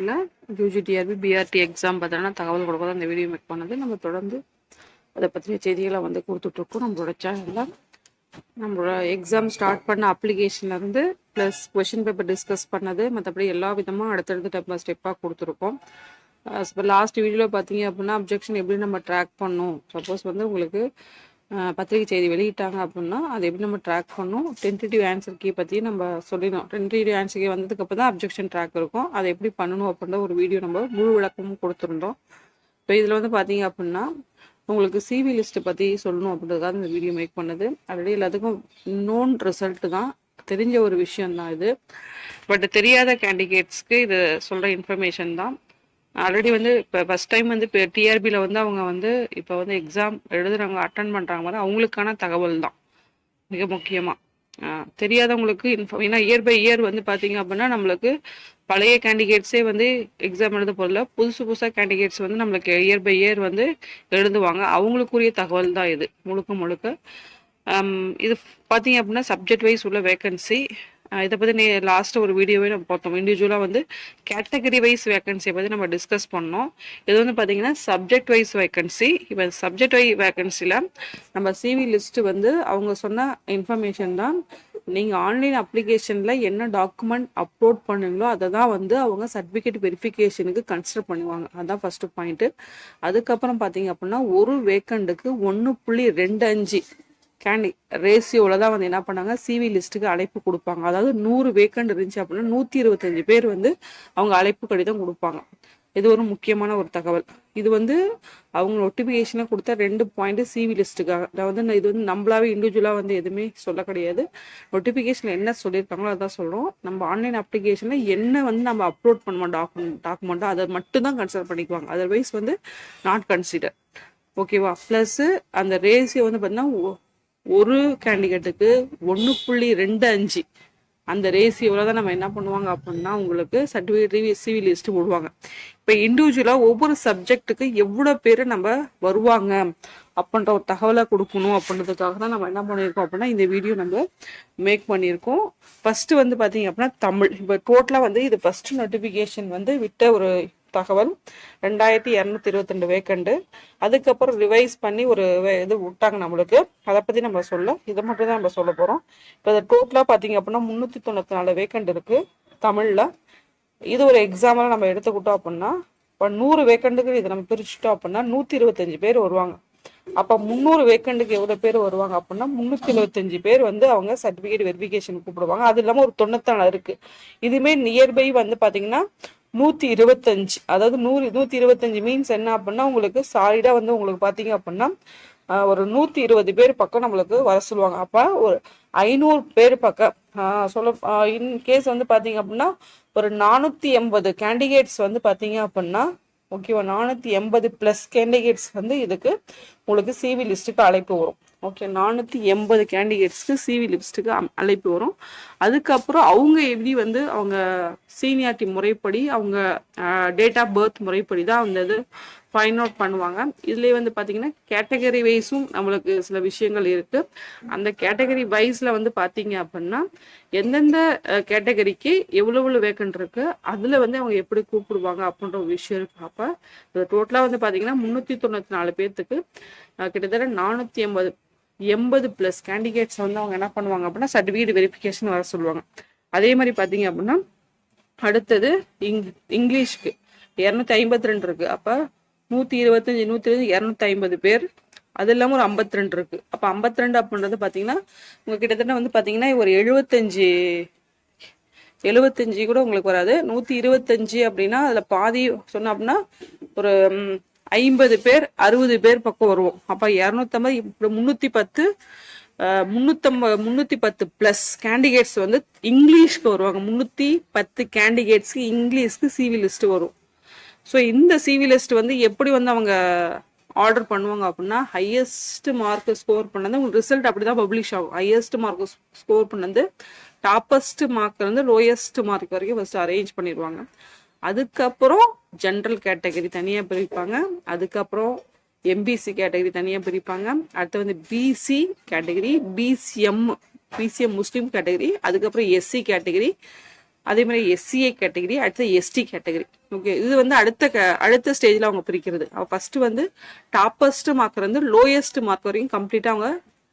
டிஆர்பியில் UG TRB PRT exam பார்த்தோன்னா தகவல் கொடுக்க அந்த வீடியோ மேக் பண்ணது. நம்ம தொடர்ந்து அதை பற்றிய செய்திகளை வந்து கொடுத்துட்ருக்கோம். நம்மளோட சேனலில் நம்மளோட எக்ஸாம் ஸ்டார்ட் பண்ண அப்ளிகேஷன்லேருந்து ப்ளஸ் கொஷின் பேப்பர் டிஸ்கஸ் பண்ணது. மற்றபடி எல்லா விதமாக அடுத்தடுத்து டெப்ப ஸ்டெப்பாக கொடுத்துருக்கோம். இப்போ லாஸ்ட் வீடியோவில் பார்த்தீங்க அப்படின்னா அப்ஜெக்ஷன் எப்படி நம்ம ட்ராக் பண்ணணும்? சப்போஸ் வந்து உங்களுக்கு பத்திரிகை செய்தி வெளியிட்டாங்க அப்படின்னா அதை எப்படி நம்ம ட்ராக் பண்ணணும்? டென்டேட்டிவ் ஆன்சர் கீ பற்றி நம்ம சொல்லிடணும். டென்டேட்டிவ் ஆன்சர் கீ வந்ததுக்கப்புறம் தான் அப்ஜெக்ஷன் ட்ராக் இருக்கும். அதை எப்படி பண்ணணும் அப்படின்ற ஒரு வீடியோ நம்ம முழு விளக்கமும் கொடுத்துருந்தோம். இப்போ இதில் வந்து பார்த்தீங்க அப்படின்னா உங்களுக்கு சிவி லிஸ்ட்டை பற்றி சொல்லணும் அப்படின்றதுக்காக இந்த வீடியோ மேக் பண்ணது. ஆல்ரெடி எல்லாத்துக்கும் நோன் ரிசல்ட் தான். தெரிஞ்ச ஒரு விஷயம் தான் இது. பட் தெரியாத கேண்டிடேட்ஸ்க்கு இது சொல்கிற இன்ஃபர்மேஷன் தான். ஆல்ரெடி வந்து இப்போ ஃபஸ்ட் டைம் வந்து இப்போ டிஆர்பியில் வந்து அவங்க வந்து இப்போ வந்து எக்ஸாம் எழுதுறாங்க அட்டன் பண்ணுறாங்க மாதிரி அவங்களுக்கான தகவல் தான். மிக முக்கியமாக தெரியாதவங்களுக்கு இன்ஃபோ ஏன்னா இயர் பை இயர் வந்து பார்த்தீங்க அப்படின்னா நம்மளுக்கு பழைய கேண்டிடேட்ஸே வந்து எக்ஸாம் எழுத போதில் புதுசு புதுசாக கேண்டிடேட்ஸ் வந்து நம்மளுக்கு இயர் பை இயர் வந்து எழுதுவாங்க. அவங்களுக்குரிய தகவல் தான் இது முழுக்க முழுக்க. இது பார்த்தீங்க அப்படின்னா சப்ஜெக்ட் வைஸ் உள்ள வேக்கன்சி இதை பற்றி நீ லாஸ்ட் ஒரு வீடியோவே நம்ம பார்த்தோம். இண்டிவிஜுவலாக வந்து கேட்டகரி வைஸ் வேக்கன்சியை பற்றி நம்ம டிஸ்கஸ் பண்ணோம். இது வந்து பார்த்தீங்கன்னா சப்ஜெக்ட் வைஸ் வேக்கன்சி இப்போ சப்ஜெக்ட் வை வேக்கன்சியில் நம்ம சிவி லிஸ்ட்டு வந்து அவங்க சொன்ன இன்ஃபர்மேஷன் தான் நீங்கள் ஆன்லைன் அப்ளிகேஷனில் என்ன டாக்குமெண்ட் அப்லோட் பண்ணுங்களோ அதை தான் வந்து அவங்க சர்டிஃபிகேட் வெரிஃபிகேஷனுக்கு கன்சிடர் பண்ணுவாங்க. அதுதான் ஃபஸ்ட்டு பாயிண்ட்டு அதுக்கப்புறம் பார்த்தீங்க அப்படின்னா ஒரு வேக்கண்டுக்கு ஒன்று புள்ளி ரெண்டு அஞ்சு கேண்டி ரேஷியோவில் தான் வந்து என்ன பண்ணாங்க? சிவி லிஸ்ட்டுக்கு அழைப்பு கொடுப்பாங்க. அதாவது நூறு வேக்கண்ட் இருந்துச்சு அப்படின்னா நூற்றி இருபத்தஞ்சு பேர் வந்து அவங்க அழைப்பு கடிதம் கொடுப்பாங்க. இது ஒரு முக்கியமான ஒரு தகவல். இது வந்து அவங்க நோட்டிஃபிகேஷனை கொடுத்த ரெண்டு பாயிண்ட் சிவி லிஸ்ட்டுக்காக நான் வந்து இது வந்து நம்மளாவே இண்டிவிஜுவலாக வந்து எதுவுமே சொல்ல கிடையாது. நோட்டிஃபிகேஷனில் என்ன சொல்லியிருக்காங்களோ அதான் சொல்கிறோம் நம்ம ஆன்லைன் அப்ளிகேஷனில் என்ன வந்து நம்ம அப்லோட் பண்ணுவோம் டாக்குமெண்ட் டாக்குமெண்ட்டோ அதை மட்டும் தான் கன்சிடர் பண்ணிக்குவாங்க. அதர்வைஸ் வந்து நாட் கன்சிடர் ஓகேவா ப்ளஸ்ஸு அந்த ரேஷியோ வந்து பார்த்தீங்கன்னா ஒரு கேண்டிடேட்டுக்கு ஒன்று புள்ளி ரெண்டு அஞ்சு. அந்த ரேசியோவில் தான் நம்ம என்ன பண்ணுவாங்க அப்படின்னா உங்களுக்கு சர்டிஃபிகேட் சிவி லிஸ்ட் போடுவாங்க. இப்போ இண்டிவிஜுவலாக ஒவ்வொரு சப்ஜெக்ட்டுக்கு எவ்வளோ பேர் நம்ம வருவாங்க அப்படின்ற ஒரு தகவலை கொடுக்கணும் அப்படின்றதுக்காக தான் நம்ம என்ன பண்ணியிருக்கோம் அப்படின்னா இந்த வீடியோ நம்ம மேக் பண்ணியிருக்கோம். ஃபர்ஸ்ட் வந்து பார்த்தீங்க அப்படின்னா தமிழ். இப்போ டோட்டலாக வந்து இது ஃபர்ஸ்ட் நோட்டிஃபிகேஷன் வந்து விட்ட ஒரு தகவல் ரெண்டாயிரத்தி இரநூத்தி இருபத்தி ரெண்டு வேக்கண்டு அதுக்கப்புறம் ரிவைஸ் பண்ணி ஒரு வே- இது விட்டாங்க நம்மளுக்கு. அதை பற்றி நம்ம சொல்ல இதை மட்டும் தான் நம்ம சொல்ல போகிறோம் இப்போ இது டோட்டலாக பார்த்தீங்க அப்படின்னா முந்நூற்றி தொண்ணூற்றி நாலு வேக்கண்ட் இருக்குது தமிழில். இது ஒரு எக்ஸாம்பிள் நம்ம எடுத்துக்கிட்டோம் அப்படின்னா இப்போ நூறு வேக்கண்டுக்கு இதை நம்ம பிரிச்சுட்டோம் அப்படின்னா நூற்றி இருபத்தஞ்சு பேர் வருவாங்க. அப்போ முந்நூறு வேக்கண்டுக்கு எவ்வளோ பேர் வருவாங்க அப்படின்னா முந்நூற்றி இருபத்தஞ்சு பேர் வந்து அவங்க சர்டிஃபிகேட் வெரிஃபிகேஷன் கூப்பிடுவாங்க. அது இல்லாமல் ஒரு தொண்ணூத்தாலு இருக்கு. இதுமே நியர்பை வந்து பார்த்தீங்கன்னா நூற்றி இருபத்தஞ்சு. அதாவது நூறு நூற்றி இருபத்தஞ்சு மீன்ஸ் என்ன அப்படின்னா உங்களுக்கு சாலிடாக வந்து உங்களுக்கு பார்த்தீங்க அப்படின்னா ஒரு நூற்றி இருபது பேர் பக்கம் நம்மளுக்கு வர சொல்லுவாங்க. அப்போ ஒரு ஐநூறு பேர் பக்கம் சொல்ல இன் கேஸ் வந்து பார்த்தீங்க அப்படின்னா ஒரு நானூற்றி எண்பது கேண்டிடேட்ஸ் வந்து பார்த்தீங்க அப்படின்னா ஓகேவா நானூற்றி எண்பது ப்ளஸ் கேண்டிடேட்ஸ் வந்து இதுக்கு உங்களுக்கு சிவி லிஸ்ட்டுக்கு அழைப்பு வரும். ஓகே நானூற்றி எண்பது கேண்டிடேட்ஸ்க்கு சிவி லிஸ்ட்டுக்கு அழைப்பு வரும். அதுக்கப்புறம் அவங்க எப்படி வந்து அவங்க சீனியாரிட்டி முறைப்படி அவங்க டேட் ஆஃப் பர்த் முறைப்படி தான் அந்த இது ஃபைண்ட் அவுட் பண்ணுவாங்க. இதுலேயே வந்து பார்த்தீங்கன்னா கேட்டகரி வைஸும் நம்மளுக்கு சில விஷயங்கள் இருக்குது அந்த கேட்டகரி வைஸில் வந்து பார்த்தீங்க அப்படின்னா எந்தெந்த கேட்டகரிக்கு எவ்வளோ எவ்வளோ வேக்கண்ட் இருக்கு அதில் வந்து அவங்க எப்படி கூப்பிடுவாங்க அப்படின்ற ஒரு விஷயம் இருக்கு. அப்போ இது டோட்டலாக வந்து பார்த்தீங்கன்னா முந்நூற்றி தொண்ணூற்றி நாலு பேர்த்துக்கு கிட்டத்தட்ட நானூற்றி எண்பது எண்பது ப்ளஸ் கேண்டிடேட்ஸ் வந்து அவங்க என்ன பண்ணுவாங்க அப்படின்னா சர்டிஃபிகேட் வெரிஃபிகேஷன் வர சொல்லுவாங்க. அதே மாதிரி பார்த்தீங்க அப்படின்னா அடுத்தது இங் இங்கிலீஷ்க்கு இரநூத்தி ஐம்பத்தி ரெண்டு இருக்கு. அப்போ நூற்றி இருபத்தஞ்சி நூற்றி இருபது இரநூத்தி ஐம்பது பேர். அது இல்லாமல் ஒரு ஐம்பத்தி ரெண்டு இருக்கு. அப்போ ஐம்பத்தி ரெண்டு அப்படின்றது பார்த்தீங்கன்னா உங்க கிட்டத்தட்ட வந்து பார்த்தீங்கன்னா ஒரு எழுபத்தஞ்சு எழுபத்தஞ்சு கூட உங்களுக்கு வராது. நூற்றி இருபத்தஞ்சு அப்படின்னா அதில் பாதி சொன்ன அப்படின்னா ஒரு ஐம்பது பேர் அறுபது பேர் பக்கம் வருவோம். அப்போ இரநூத்தம்பது முந்நூற்றி பத்து முந்நூற்றம்பது முந்நூற்றி பத்து ப்ளஸ் கேண்டிடேட்ஸ் வந்து இங்கிலீஷ்க்கு வருவாங்க. முந்நூற்றி பத்து கேண்டிடேட்ஸ்க்கு இங்கிலீஷ்க்கு சிவி லிஸ்ட் வரும். ஸோ இந்த சிவி லிஸ்ட் வந்து எப்படி வந்து அவங்க ஆர்டர் பண்ணுவாங்க அப்படின்னா ஹையஸ்ட் மார்க் ஸ்கோர் பண்ணது உங்களுக்கு ரிசல்ட் அப்படி தான் பப்ளிஷ் ஆகும். ஹையஸ்ட் மார்க் ஸ்கோர் பண்ணது டாப்பஸ்ட் மார்க் இருந்து லோயஸ்ட் மார்க் வரைக்கும் ஃபர்ஸ்ட் அரேஞ்ச் பண்ணிடுவாங்க. அதுக்கப்புறம் ஜென்ரல் கேட்டகரி தனியாக பிரிப்பாங்க. அதுக்கப்புறம் எம்பிசி கேட்டகரி தனியாக பிரிப்பாங்க. அடுத்து வந்து BC category BCM BCM Muslim category அதுக்கப்புறம் எஸ்சி கேட்டகரி அதே மாதிரி எஸ்சிஏ கேட்டகரி அடுத்து எஸ்டி கேட்டகரி ஓகே இது வந்து அடுத்த அடுத்த ஸ்டேஜில் அவங்க பிரிக்கிறது. ஃபர்ஸ்ட் வந்து டாப்பஸ்ட் மார்க் வந்து லோயஸ்ட் மார்க் வரைக்கும் கம்ப்ளீட்டாக அவங்க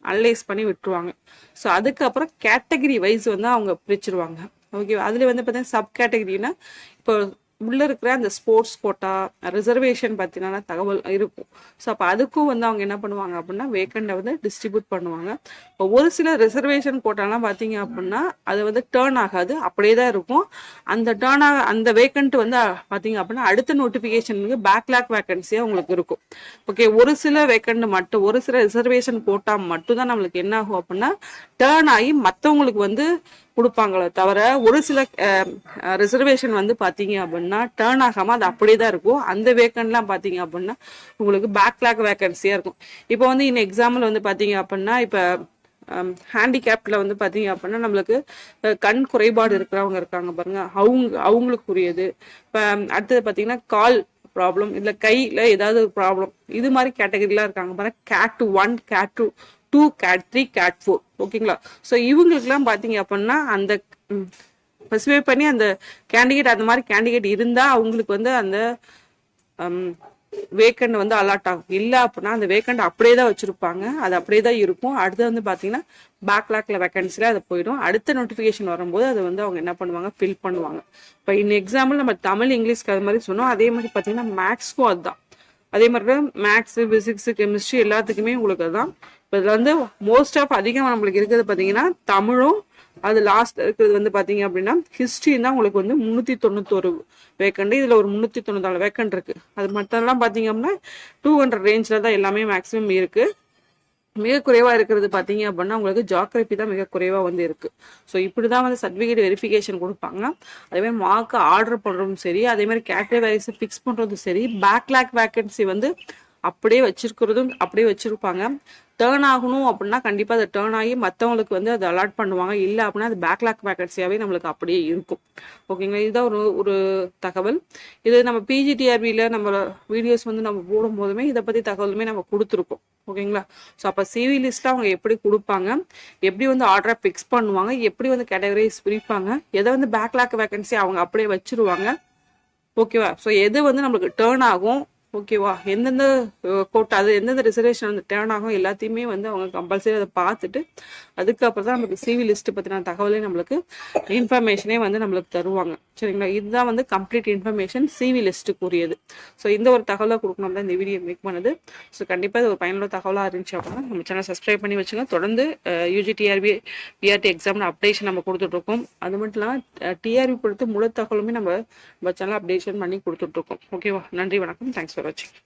அனலைஸ் பண்ணி விட்டுருவாங்க. ஸோ அதுக்கப்புறம் கேட்டகரி வைஸ் வந்து அவங்க பிரிச்சிருவாங்க. ஓகே அதில் வந்து பார்த்தீங்கன்னா சப் கேட்டகரினா இப்போ உள்ளே இருக்கிற அந்த ஸ்போர்ட்ஸ் கோட்டா ரிசர்வேஷன் பற்றின தகவல் இருக்கும். ஸோ அப்போ அதுக்கும் வந்து அவங்க என்ன பண்ணுவாங்க அப்படின்னா வேக்கண்டை வந்து டிஸ்ட்ரிபியூட் பண்ணுவாங்க. இப்போ ஒரு சில ரிசர்வேஷன் கோட்டாலாம் பார்த்தீங்க அப்படின்னா அது வந்து டேர்ன் ஆகாது. அப்படியே தான் இருக்கும். அந்த டேர்ன் ஆக அந்த வேக்கண்ட் வந்து பார்த்தீங்க அப்படின்னா அடுத்த நோட்டிஃபிகேஷனுக்கு பேக்லாக் வேக்கன்சியாக உங்களுக்கு இருக்கும். ஓகே ஒரு சில வேக்கண்ட் மட்டும் ஒரு சில ரிசர்வேஷன் கோட்டா மட்டும் தான் நம்மளுக்கு என்ன ஆகும் அப்படின்னா டேர்ன் ஆகி மற்றவங்களுக்கு வந்து கொடுப்பாங்களே தவிர ஒரு சில ரிசர்வேஷன் வந்து பார்த்தீங்க அப்படின்னா டேர்ன் ஆகாமல் அது அப்படியே தான் இருக்கும். அந்த வேக்கன்ட்லாம் பார்த்தீங்க அப்படின்னா உங்களுக்கு பேக்லாக் வேக்கன்சியாக இருக்கும். இப்போ வந்து இன்னும் எக்ஸாம்பிள் வந்து பார்த்தீங்க அப்படின்னா இப்போ ஹேண்டிகேப்டில் வந்து பார்த்தீங்க அப்படின்னா நம்மளுக்கு கண் குறைபாடு இருக்கிறவங்க இருக்காங்க பாருங்க. அவங்க அவங்களுக்குரியது. இப்போ அடுத்தது பார்த்தீங்கன்னா கால் ப்ராப்ளம் இல்லை கையில் ஏதாவது ஒரு ப்ராப்ளம் இது மாதிரி கேட்டகரிலாம் இருக்காங்க பாருங்க. Cat one cat two two cat three cat four ஓகேங்களா ஸோ இவங்களுக்குலாம் பார்த்தீங்க அப்படின்னா அந்த ஸ்பெசிஃபை பண்ணி அந்த கேண்டிடேட் அந்த மாதிரி கேண்டிடேட் இருந்தால் அவங்களுக்கு வந்து அந்த வேக்கண்ட் வந்து அலாட் ஆகும். இல்லை அப்படின்னா அந்த வேக்கண்ட் அப்படியே தான் வச்சுருப்பாங்க. அது அப்படியே தான் இருக்கும். அடுத்து வந்து பார்த்தீங்கன்னா பேக்லாக்ல வேக்கன்சில அது போயிடும். அடுத்த நோட்டிஃபிகேஷன் வரும்போது அதை வந்து அவங்க என்ன பண்ணுவாங்க? ஃபில் பண்ணுவாங்க. இப்போ இன் எக்ஸாம்பிள் நம்ம தமிழ் இங்கிலீஷ்க்கு அது மாதிரி சொன்னோம். அதே மாதிரி பார்த்தீங்கன்னா மேக்ஸ்க்கும் அதுதான். அதே மாதிரி தான் மேக்ஸு பிசிக்ஸ் கெமிஸ்ட்ரி எல்லாத்துக்குமே உங்களுக்கு அதுதான். இப்போ இதில் வந்து மோஸ்ட் ஆஃப் அதிகமாக நம்மளுக்கு இருக்கிறது பார்த்தீங்கன்னா தமிழும் அது லாஸ்ட் இருக்கிறது வந்து பார்த்தீங்க அப்படின்னா ஹிஸ்ட்ரி தான் உங்களுக்கு வந்து முந்நூற்றி தொண்ணூத்தொரு வேக்கண்ட் இதில் ஒரு முந்நூற்றி தொண்ணூத்தாலு வேக்கண்ட் இருக்குது அது மற்றெல்லாம் பார்த்தீங்க அப்படின்னா டூ ஹண்ட்ரட் ரேஞ்சில் தான் எல்லாமே மேக்ஸிமம் இருக்குது மிக குறைவா இருக்கிறது பார்த்தீங்க அப்படின்னா உங்களுக்கு ஜாகிரபி தான் மிக குறைவா வந்து இருக்கு. ஸோ இப்படி தான் வந்து சர்டிஃபிகேட் வெரிஃபிகேஷன் கொடுப்பாங்க. அதே மாதிரி மார்க் ஆர்டர் பண்ணுறதும் சரி அதே மாதிரி கேட்டகரிஸ் ஃபிக்ஸ் பண்ணுறதும் சரி பேக்லாக் வேகன்சி வந்து அப்படியே வச்சிருக்கிறதும் அப்படியே வச்சிருப்பாங்க. டேர்ன் ஆகணும் அப்படின்னா கண்டிப்பாக அதை டேர்ன் ஆகி மற்றவங்களுக்கு வந்து அதை அலாட் பண்ணுவாங்க. இல்லை அப்படின்னா அது பேக்லாக் வேக்கன்சியாகவே நம்மளுக்கு அப்படியே இருக்கும். ஓகேங்களா இதுதான் ஒரு ஒரு தகவல். இது நம்ம பிஜிடிஆர்பியில் நம்ம வீடியோஸ் வந்து நம்ம போடும் போதுமே இதை பற்றி தகவலுமே நம்ம கொடுத்துருக்கோம். ஓகேங்களா? ஸோ அப்போ சிவி லிஸ்ட்டில் அவங்க எப்படி கொடுப்பாங்க? எப்படி வந்து ஆர்டரை ஃபிக்ஸ் பண்ணுவாங்க? எப்படி வந்து கேட்டகரைஸ் பிரிப்பாங்க? எதை வந்து பேக்லாக் வேகன்சி அவங்க அப்படியே வச்சிருவாங்க? ஓகேவா ஸோ எது வந்து நம்மளுக்கு டேர்ன் ஆகும்? ஓகேவா எந்தெந்த கோட்டா அது எந்தெந்த ரிசர்வேஷன் வந்து டேர்ன் ஆகும் எல்லாத்தையுமே வந்து அவங்க கம்பல்சரி அதை பார்த்துட்டு அதுக்கப்புறம் தான் நமக்கு சிவி லிஸ்ட் பற்றின தகவலே நம்மளுக்கு இன்ஃபர்மேஷனே வந்து நம்மளுக்கு தருவாங்க. சரிங்களா? இதுதான் வந்து கம்ப்ளீட் இன்ஃபர்மேஷன் சிவி லிஸ்ட்டுக்குரியது ஸோ இந்த ஒரு தகவலை கொடுக்கணும் தான் இந்த வீடியோ மேக் பண்ணுது. ஸோ கண்டிப்பாக இது ஒரு பயனுள்ள தகவலாக இருந்துச்சு அப்படின்னா நம்ம சேனல் சப்ஸ்கிரைப் பண்ணி வச்சுங்க. தொடர்ந்து யூஜிடிஆர்பி பிஆர்டி எக்ஸாம்னு அப்டேஷன் நம்ம கொடுத்துட்ருக்கோம். அது மட்டும் இல்லாமல் டிஆர்பி பொறுத்து முழு தகவலுமே நம்ம நம்ம சேனல் அப்டேஷன் பண்ணி கொடுத்துட்ருக்கோம். ஓகேவா நன்றி வணக்கம். தேங்க்ஸ் ஃபார் কাছাকাছি